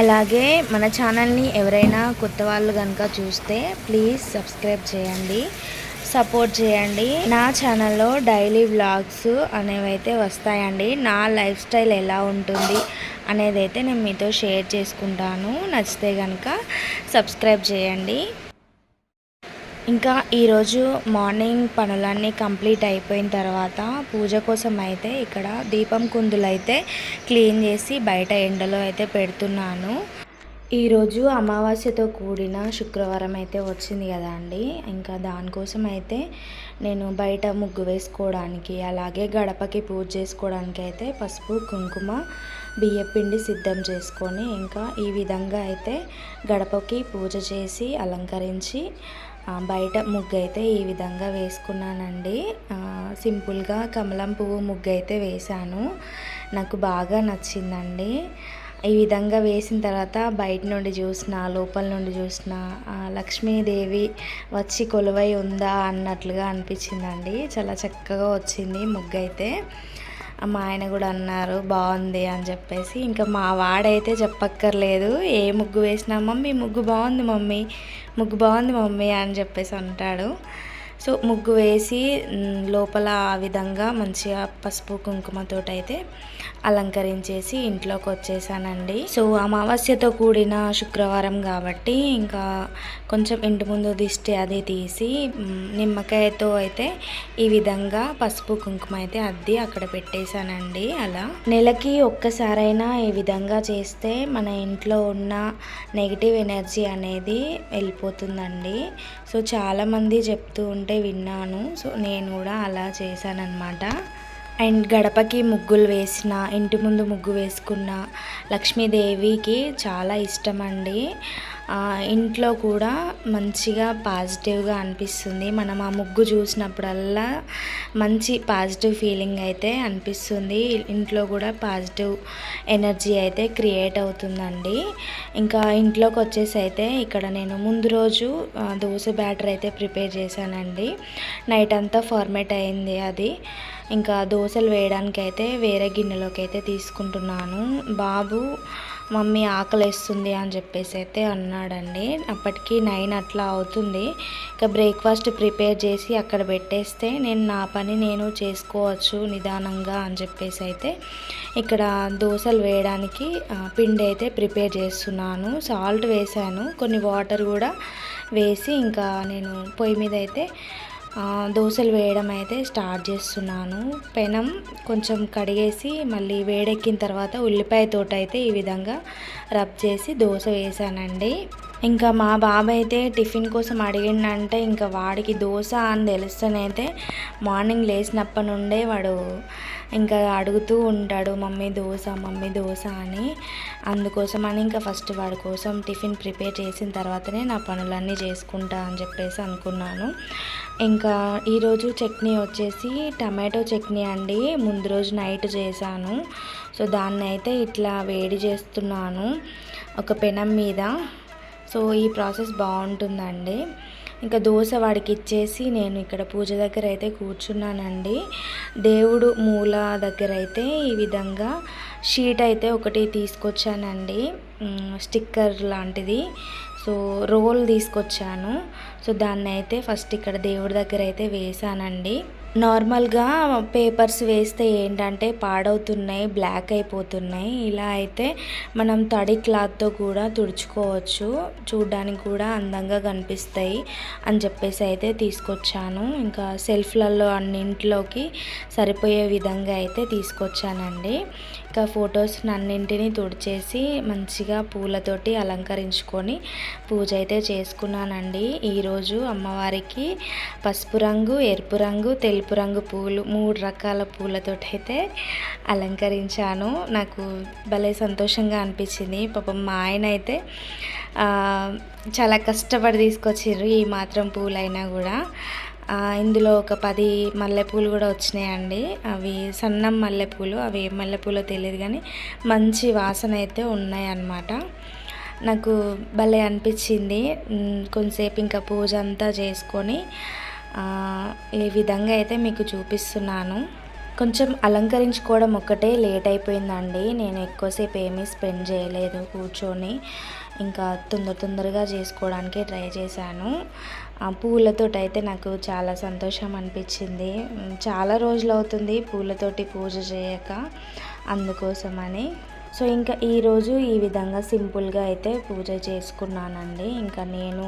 అలాగే మన ఛానల్ని ఎవరైనా కొత్త వాళ్ళు కనుక చూస్తే ప్లీజ్ సబ్స్క్రైబ్ చేయండి సపోర్ట్ చేయండి. నా ఛానల్లో డైలీ వ్లాగ్స్ అనేవి అయితే వస్తాయండి. నా లైఫ్ స్టైల్ ఎలా ఉంటుంది అనేది అయితే నేను మీతో షేర్ చేసుకుంటాను. నచ్చితే కనుక సబ్స్క్రైబ్ చేయండి. ఇంకా ఈరోజు మార్నింగ్ పనులన్నీ కంప్లీట్ అయిపోయిన తర్వాత పూజ కోసం అయితే ఇక్కడ దీపం కుందులు అయితే క్లీన్ చేసి బయట ఎండలో అయితే పెడుతున్నాను. ఈరోజు అమావాస్యతో కూడిన శుక్రవారం అయితే వచ్చింది కదా అండి. ఇంకా దానికోసం అయితే నేను బయట ముగ్గు వేసుకోవడానికి అలాగే గడపకి పూజ చేసుకోవడానికి అయితే పసుపు కుంకుమ బియ్యపిండి సిద్ధం చేసుకొని ఇంకా ఈ విధంగా అయితే గడపకి పూజ చేసి అలంకరించి బయట ముగ్గు అయితే ఈ విధంగా వేసుకున్నానండి. సింపుల్గా కమలం పువ్వు ముగ్గు అయితే వేశాను. నాకు బాగా నచ్చిందండి. ఈ విధంగా వేసిన తర్వాత బయట నుండి చూసిన లోపల నుండి చూసిన లక్ష్మీదేవి వచ్చి కొలువై ఉందా అన్నట్లుగా అనిపించిందండి. చాలా చక్కగా వచ్చింది ముగ్గు అయితే మా ఆయన కూడా అన్నారు బాగుంది అని చెప్పేసి. ఇంకా మా వాడైతే చెప్పక్కర్లేదు ఏ ముగ్గు వేసినా మమ్మీ ముగ్గు బాగుంది మమ్మీ ముగ్గు బాగుంది మమ్మీ అని చెప్పేసి అంటాడు. సో ముగ్గు వేసి లోపల ఆ విధంగా మంచిగా పసుపు కుంకుమతోటి అయితే అలంకరించేసి ఇంట్లోకి వచ్చేసానండి సో అమావాస్యతో కూడిన శుక్రవారం కాబట్టి ఇంకా కొంచెం ఇంటి ముందు దిష్టి అది తీసి నిమ్మకాయతో అయితే ఈ విధంగా పసుపు కుంకుమ అయితే అద్ది అక్కడ పెట్టేశానండి అలా. నెలకి ఒక్కసారైనా ఈ విధంగా చేస్తే మన ఇంట్లో ఉన్న నెగిటివ్ ఎనర్జీ అనేది వెళ్ళిపోతుందండి. సో చాలామంది చెప్తూ ఉంటే విన్నాను. సో నేను కూడా అలా చేశానన్నమాట. అండ్ గడపకి ముగ్గులు వేసిన ఇంటి ముందు ముగ్గు వేసుకున్న లక్ష్మీదేవికి చాలా ఇష్టం అండి ఇంట్లో కూడా మంచిగా పాజిటివ్గా అనిపిస్తుంది. మనం ఆ ముగ్గు చూసినప్పుడల్లా మంచి పాజిటివ్ ఫీలింగ్ అయితే అనిపిస్తుంది. ఇంట్లో కూడా పాజిటివ్ ఎనర్జీ అయితే క్రియేట్ అవుతుందండి. ఇంకా ఇంట్లోకి వచ్చేసి అయితే ఇక్కడ నేను ముందు రోజు దోశ బ్యాటర్ అయితే ప్రిపేర్ చేశానండి. నైట్ అంతా ఫార్మేట్ అయింది అది. ఇంకా దోశలు వేయడానికి అయితే వేరే గిన్నెలోకి అయితే తీసుకుంటున్నాను. బాబు మమ్మీ ఆకలిస్తుంది అని చెప్పేసి అయితే అన్నాడండి. అప్పటికి నైన్ అట్లా అవుతుంది. ఇక బ్రేక్ఫాస్ట్ ప్రిపేర్ చేసి అక్కడ పెట్టేస్తే నేను నా పని నేను చేసుకోవచ్చు నిదానంగా అని చెప్పేసి అయితే ఇక్కడ దోశలు వేయడానికి పిండి అయితే ప్రిపేర్ చేస్తున్నాను. సాల్ట్ వేసాను కొన్ని వాటర్ కూడా వేసి ఇంకా నేను పొయ్యి మీద అయితే దోశలు వేయడం అయితే స్టార్ట్ చేస్తున్నాను. పెనం కొంచెం కడిగేసి మళ్ళీ వేడెక్కిన తర్వాత ఉల్లిపాయ తోట అయితే ఈ విధంగా రబ్ చేసి దోశ వేసానండి. ఇంకా మా బాబాయ్ అయితే టిఫిన్ కోసం అడిగిండంటే ఇంకా వాడికి దోశ అని తెలుస్తేనైతే మార్నింగ్ లేచినప్పటి నుండే వాడు ఇంకా అడుగుతూ ఉంటాడు మమ్మీ దోశ మమ్మీ దోశ అని. అందుకోసం అని ఇంకా ఫస్ట్ వాడి కోసం టిఫిన్ ప్రిపేర్ చేసిన తర్వాతనే నా పనులన్నీ చేసుకుంటా అని చెప్పేసి అనుకున్నాను. ఇంకా ఈరోజు చట్నీ వచ్చేసి టమాటో చట్నీ అండి. ముందు రోజు నైట్ చేశాను. సో దాన్ని అయితే ఇట్లా వేడి చేస్తున్నాను. ఒక పెనం మీద సో ఈ ప్రాసెస్ బాగుంటుందండి. ఇంకా దోశ వాడికి ఇచ్చేసి నేను ఇక్కడ పూజ దగ్గర అయితే కూర్చున్నానండి. దేవుడు మూల దగ్గర అయితే ఈ విధంగా షీట్ అయితే ఒకటి తీసుకొచ్చానండి. స్టిక్కర్ లాంటిది. సో రోల్ తీసుకొచ్చాను. సో దాన్ని అయితే ఫస్ట్ ఇక్కడ దేవుడి దగ్గర అయితే వేసానండి. నార్మల్గా పేపర్స్ వేస్తే ఏంటంటే పాడవుతున్నాయి బ్లాక్ అయిపోతున్నాయి. ఇలా అయితే మనం తడి క్లాత్తో కూడా తుడుచుకోవచ్చు. చూడ్డానికి కూడా అందంగా కనిపిస్తాయి అని చెప్పేసి అయితే తీసుకొచ్చాను. ఇంకా సెల్ఫ్లలో అన్నింటిలోకి సరిపోయే విధంగా అయితే తీసుకొచ్చానండి. ఇంకా ఫొటోస్ అన్నింటినీ తుడిచేసి మంచిగా పూలతోటి అలంకరించుకొని పూజ అయితే చేసుకున్నానండి. ఈరోజు అమ్మవారికి పసుపు రంగు ఎరుపు రంగు తెలుపు రంగు పూలు మూడు రకాల పూలతోటి అయితే అలంకరించాను. నాకు భలే సంతోషంగా అనిపించింది. పాపం మా ఆయన అయితే చాలా కష్టపడి తీసుకొచ్చారు ఈ మాత్రం పూలైనా కూడా. ఇందులో ఒక పది మల్లెపూలు కూడా వచ్చినాయండి. అవి సన్నం మల్లెపూలు. అవి ఏ మల్లెపూలో తెలియదు కానీ మంచి వాసన అయితే ఉన్నాయి అన్నమాట నాకు భలే అనిపించింది. కొంతసేపు ఇంకా పూజ అంతా చేసుకొని ఈ విధంగా అయితే మీకు చూపిస్తున్నాను. కొంచెం అలంకరించుకోవడం ఒక్కటే లేట్ అయిపోయిందండి. నేను ఎక్కువసేపు ఏమీ స్పెండ్ చేయలేదు. కూర్చొని ఇంకా తొందర తొందరగా చేసుకోవడానికి ట్రై చేశాను. ఆ అయితే నాకు చాలా సంతోషం అనిపించింది చాలా రోజులు అవుతుంది పూలతోటి పూజ చేయక అందుకోసమని. సో ఇంకా ఈరోజు ఈ విధంగా సింపుల్గా అయితే పూజ చేసుకున్నానండి. ఇంకా నేను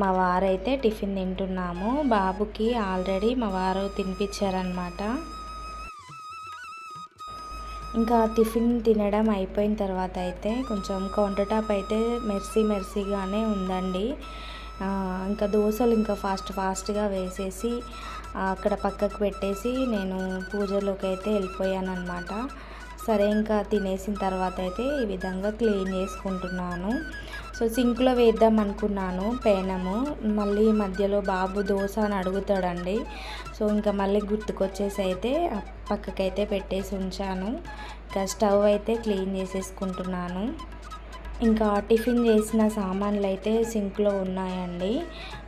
మా వారైతే టిఫిన్ తింటున్నాము. బాబుకి ఆల్రెడీ మా వారు తినిపించారనమాట ఇంకా టిఫిన్ తినడం అయిపోయిన తర్వాత అయితే కొంచెం కౌంటర్ టాప్ అయితే మెర్సీ మెర్సీగానే ఉందండి. ఇంకా దోశలు ఇంకా ఫాస్ట్ ఫాస్ట్గా వేసేసి అక్కడ పక్కకు పెట్టేసి నేను పూజలోకి అయితే వెళ్ళిపోయాను అనమాట సరే ఇంకా తినేసిన తర్వాత అయితే ఈ విధంగా క్లీన్ చేసుకుంటున్నాను. సో సింక్లో వేద్దాం అనుకున్నాను పేనము. మళ్ళీ మధ్యలో బాబు దోశ అని అడుగుతాడండి. సో ఇంకా మళ్ళీ గుర్తుకొచ్చేసి అయితే పక్కకైతే పెట్టేసి ఉంచాను. ఇంకా స్టవ్ అయితే క్లీన్ చేసేసుకుంటున్నాను. ఇంకా టిఫిన్ చేసిన సామాన్లు అయితే సింక్లో ఉన్నాయండి.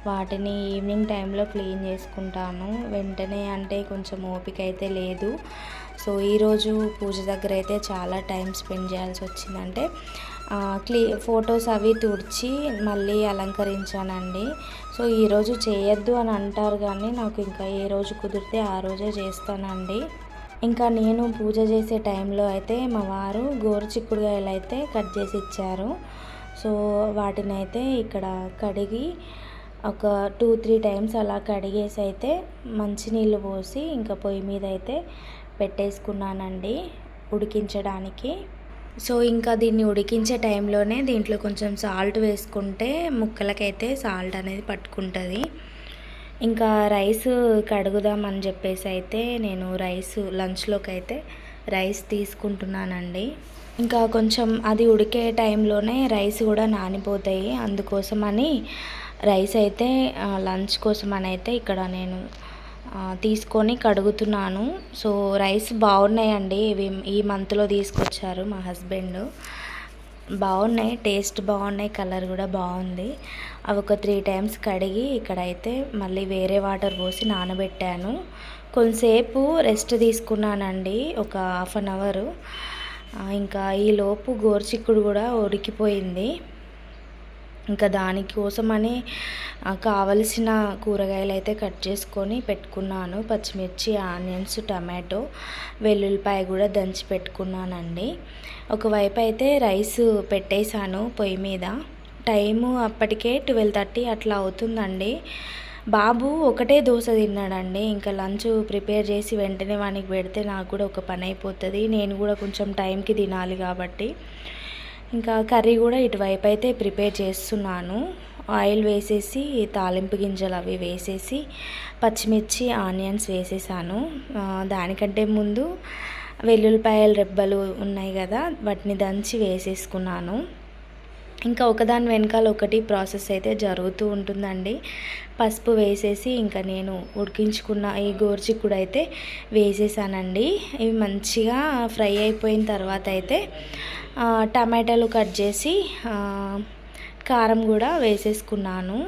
వాటిని ఈవినింగ్ టైంలో క్లీన్ చేసుకుంటాను. వెంటనే అంటే కొంచెం ఓపిక అయితే లేదు. సో ఈరోజు పూజ దగ్గర అయితే చాలా టైం స్పెండ్ చేయాల్సి వచ్చిందంటే క్లీ ఫొటోస్ అవి తుడిచి మళ్ళీ అలంకరించానండి. సో ఈరోజు చేయొద్దు అని అంటారు కానీ నాకు ఇంకా ఏ రోజు కుదిరితే ఆ రోజే చేస్తానండి. ఇంకా నేను పూజ చేసే టైంలో అయితే మా వారు గోరు చిక్కుడుగాయలు అయితే కట్ చేసి ఇచ్చారు. సో వాటిని అయితే ఇక్కడ కడిగి ఒక టూ త్రీ టైమ్స్ అలా కడిగేసి అయితే మంచినీళ్ళు పోసి ఇంకా పొయ్యి మీద అయితే పెట్టేసుకున్నానండి ఉడికించడానికి. సో ఇంకా దీన్ని ఉడికించే టైంలోనే దీంట్లో కొంచెం సాల్ట్ వేసుకుంటే ముక్కలకైతే సాల్ట్ అనేది పట్టుకుంటుంది. ఇంకా రైస్ కడుగుదామని చెప్పేసి అయితే నేను రైస్ లంచ్లోకి అయితే రైస్ తీసుకుంటున్నానండి. ఇంకా కొంచెం అది ఉడికే టైంలోనే రైస్ కూడా నానిపోతాయి. అందుకోసమని రైస్ అయితే లంచ్ కోసం అని అయితే ఇక్కడ నేను తీసుకొని కడుగుతున్నాను. సో రైస్ బాగున్నాయండి. ఇవి ఈ మంత్లో తీసుకొచ్చారు మా హస్బెండ్. బాగున్నాయి టేస్ట్ బాగున్నాయి కలర్ కూడా బాగుంది. అవి ఒక త్రీ టైమ్స్ కడిగి ఇక్కడైతే మళ్ళీ వేరే వాటర్ పోసి నానబెట్టాను. కొంతసేపు రెస్ట్ తీసుకున్నానండి ఒక హాఫ్ అన్ అవరు. ఇంకా ఈలోపు గోరుచిక్కుడు కూడా ఉడికిపోయింది. ఇంకా దానికోసమని కావలసిన కూరగాయలు అయితే కట్ చేసుకొని పెట్టుకున్నాను. పచ్చిమిర్చి ఆనియన్స్ టమాటో వెల్లుల్లిపాయ కూడా దంచి పెట్టుకున్నానండి. ఒకవైపు అయితే రైస్ పెట్టేశాను పొయ్యి మీద. టైము అప్పటికే ట్వెల్వ్ థర్టీ అట్లా అవుతుందండి. బాబు ఒకటే దోశ తిన్నాడండి. ఇంకా లంచ్ ప్రిపేర్ చేసి వెంటనే వానికి పెడితే నాకు కూడా ఒక పని అయిపోతుంది నేను కూడా కొంచెం టైంకి తినాలి కాబట్టి. ఇంకా కర్రీ కూడా ఇటువైపు అయితే ప్రిపేర్ చేస్తున్నాను. ఆయిల్ వేసేసి తాలింపు గింజలు అవి వేసేసి పచ్చిమిర్చి ఆనియన్స్ వేసేసాను. దానికంటే ముందు వెల్లుల్లిపాయల రెబ్బలు ఉన్నాయి కదా వాటిని దంచి వేసేసుకున్నాను. ఇంకా ఒకదాని వెనకాల ఒకటి ప్రాసెస్ అయితే జరుగుతూ ఉంటుందండి. పసుపు వేసేసి ఇంకా నేను ఉడికించుకున్న ఈ గోర్చిక్కుడు అయితే వేసేసానండి. ఇవి మంచిగా ఫ్రై అయిపోయిన తర్వాత అయితే టమాటాలు కట్ చేసి కారం కూడా వేసేసుకున్నాను.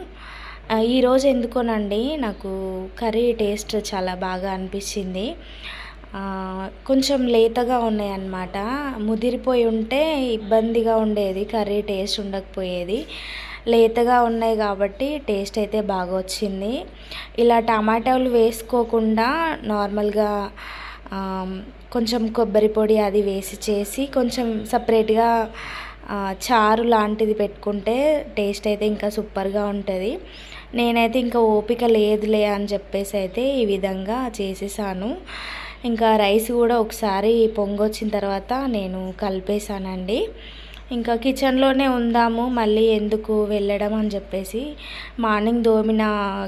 ఈరోజు ఎందుకోనండి నాకు కర్రీ టేస్ట్ చాలా బాగా అనిపించింది. కొంచెం లేతగా ఉన్నాయి అన్నమాట ముదిరిపోయి ఉంటే ఇబ్బందిగా ఉండేది కర్రీ టేస్ట్ ఉండకపోయేది. లేతగా ఉన్నాయి కాబట్టి టేస్ట్ అయితే బాగా వచ్చింది. ఇలా టమాటాలు వేసుకోకుండా నార్మల్గా కొంచెం కొబ్బరి పొడి అది వేసి చేసి కొంచెం సపరేట్గా చారు లాంటిది పెట్టుకుంటే టేస్ట్ అయితే ఇంకా సూపర్గా ఉంటుంది. నేనైతే ఇంకా ఓపిక లేదులే అని చెప్పేసి అయితే ఈ విధంగా చేసేసాను. ఇంకా రైస్ కూడా ఒకసారి పొంగొచ్చిన తర్వాత నేను కలిపేశానండి. ఇంకా కిచెన్లోనే ఉందాము మళ్ళీ ఎందుకు వెళ్ళడం అని చెప్పేసి. మార్నింగ్ దోమిన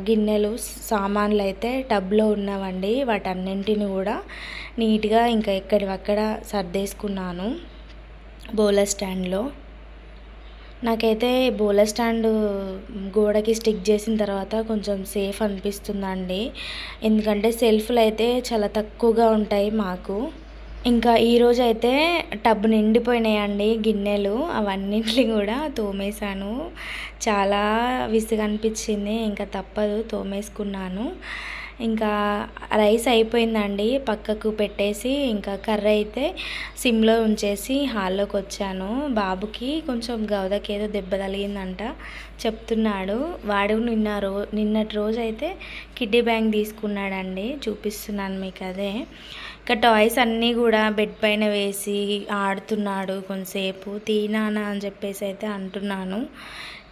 గిన్నెలు సామాన్లు అయితే టబ్లో ఉన్నవండి వాటన్నింటిని కూడా నీట్గా ఇంకా ఎక్కడివక్కడ సర్దేసుకున్నాను బౌలర్ స్టాండ్లో. నాకైతే బోలర్ స్టాండ్ గోడకి స్టిక్ చేసిన తర్వాత కొంచెం సేఫ్ అనిపిస్తుందండి. ఎందుకంటే సెల్ఫ్లు అయితే చాలా తక్కువగా ఉంటాయి మాకు. ఇంకా ఈరోజు అయితే టబ్ నిండిపోయినాయండి గిన్నెలు అవన్నింటిని కూడా తోమేశాను. చాలా విసుగు అనిపించింది ఇంకా తప్పదు తోమేసుకున్నాను. ఇంకా రైస్ అయిపోయిందండి పక్కకు పెట్టేసి ఇంకా కర్రీ అయితే సిమ్లో ఉంచేసి హాల్లోకి వచ్చాను. బాబుకి కొంచెం గౌదకి ఏదో దెబ్బ తగిలిందంట చెప్తున్నాడు. వాడు నిన్న రో నిన్నటి రోజు అయితే కిడ్నీ బ్యాంక్ తీసుకున్నాడండి చూపిస్తున్నాను మీకు అదే ఇంకా టాయ్స్ అన్నీ కూడా బెడ్ పైన వేసి ఆడుతున్నాడు కొంతసేపు. తీనానా అని చెప్పేసి అయితే అంటున్నాను.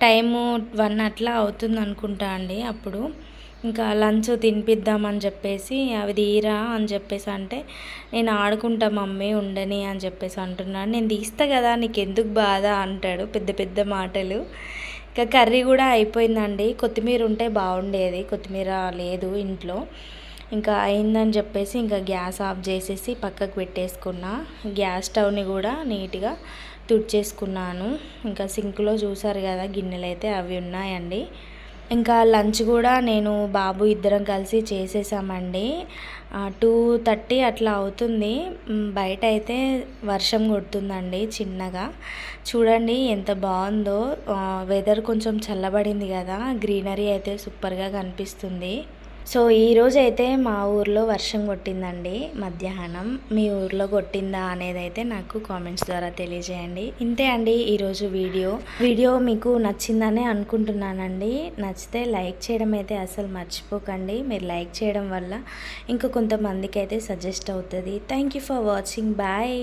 టైము వన్ అట్లా అవుతుంది అనుకుంటా అండి అప్పుడు. ఇంకా లంచ్ తినిపిద్దామని చెప్పేసి అవి తీరా అని చెప్పేసి అంటే నేను ఆడుకుంటా మమ్మీ ఉండని అని చెప్పేసి అంటున్నాను నేను తీస్తా కదా నీకు ఎందుకు బాధ అంటాడు పెద్ద పెద్ద మాటలు. ఇంకా కర్రీ కూడా అయిపోయిందండి. కొత్తిమీర ఉంటే బాగుండేది. కొత్తిమీర లేదు ఇంట్లో. ఇంకా అయిందని చెప్పేసి ఇంకా గ్యాస్ ఆఫ్ చేసేసి పక్కకు పెట్టేసుకున్నా. గ్యాస్ స్టవ్ని కూడా నీట్గా తుడిచేసుకున్నాను. ఇంకా సింక్లో చూసారు కదా గిన్నెలు అయితే అవి ఉన్నాయండి. ఇంకా లంచ్ కూడా నేను బాబు ఇద్దరం కలిసి చేసేసామండి. టూ థర్టీ అట్లా అవుతుంది. బయట అయితే వర్షం కొడుతుందండి చిన్నగా. చూడండి ఎంత బాగుందో. వెదర్ కొంచెం చల్లబడింది కదా. గ్రీనరీ అయితే సూపర్గా కనిపిస్తుంది. సో ఈరోజు అయితే మా ఊర్లో వర్షం కొట్టిందండి మధ్యాహ్నం. మీ ఊర్లో కొట్టిందా అనేది అయితే నాకు కామెంట్స్ ద్వారా తెలియజేయండి. ఇంతే అండి ఈరోజు వీడియో. వీడియో మీకు నచ్చిందనే అనుకుంటున్నానండి. నచ్చితే లైక్ చేయడం అయితే అసలు మర్చిపోకండి. మీరు లైక్ చేయడం వల్ల ఇంకా కొంతమందికి అయితే సజెస్ట్ అవుతుంది. Thank you for watching. Bye.